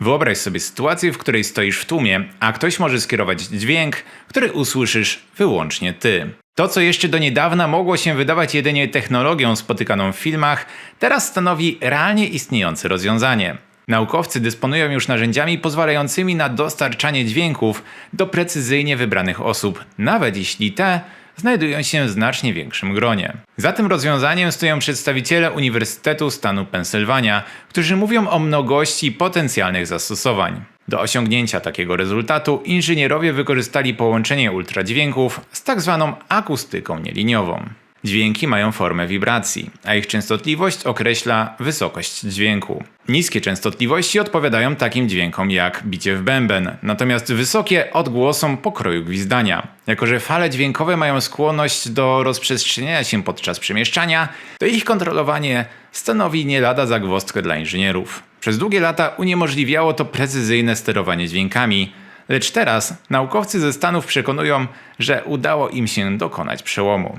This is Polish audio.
Wyobraź sobie sytuację, w której stoisz w tłumie, a ktoś może skierować dźwięk, który usłyszysz wyłącznie ty. To, co jeszcze do niedawna mogło się wydawać jedynie technologią spotykaną w filmach, teraz stanowi realnie istniejące rozwiązanie. Naukowcy dysponują już narzędziami pozwalającymi na dostarczanie dźwięków do precyzyjnie wybranych osób, nawet jeśli te znajdują się w znacznie większym gronie. Za tym rozwiązaniem stoją przedstawiciele Uniwersytetu Stanu Pensylwania, którzy mówią o mnogości potencjalnych zastosowań. Do osiągnięcia takiego rezultatu inżynierowie wykorzystali połączenie ultradźwięków z tak zwaną akustyką nieliniową. Dźwięki mają formę wibracji, a ich częstotliwość określa wysokość dźwięku. Niskie częstotliwości odpowiadają takim dźwiękom jak bicie w bęben, natomiast wysokie odgłosom pokroju gwizdania. Jako, że fale dźwiękowe mają skłonność do rozprzestrzeniania się podczas przemieszczania, to ich kontrolowanie stanowi nie lada zagwozdkę dla inżynierów. Przez długie lata uniemożliwiało to precyzyjne sterowanie dźwiękami, lecz teraz naukowcy ze Stanów przekonują, że udało im się dokonać przełomu.